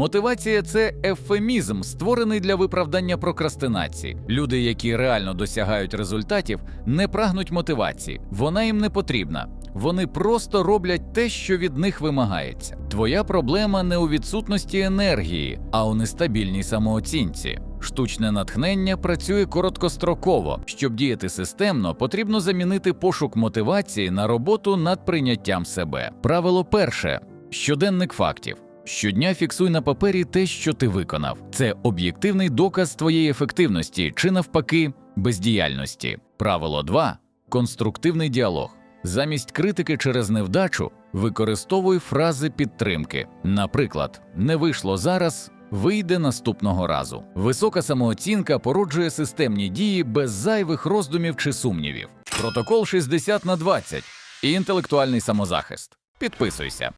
Мотивація це ефемізм, створений для виправдання прокрастинації. Люди, які реально досягають результатів, не прагнуть мотивації. Вона їм не потрібна. Вони просто роблять те, що від них вимагається. Твоя проблема не у відсутності енергії, а у нестабільній самооцінці. Штучне натхнення працює короткостроково. Щоб діяти системно, потрібно замінити пошук мотивації на роботу над прийняттям себе. Правило перше: щоденник фактів. Щодня фіксуй на папері те, що ти виконав. Це об'єктивний доказ твоєї ефективності чи навпаки бездіяльності. Правило 2. конструктивний діалог. Замість критики через невдачу використовуй фрази підтримки. Наприклад, не вийшло зараз, вийде наступного разу. Висока самооцінка породжує системні дії без зайвих роздумів чи сумнівів. Протокол 60 на 20 і інтелектуальний самозахист. Підписуйся.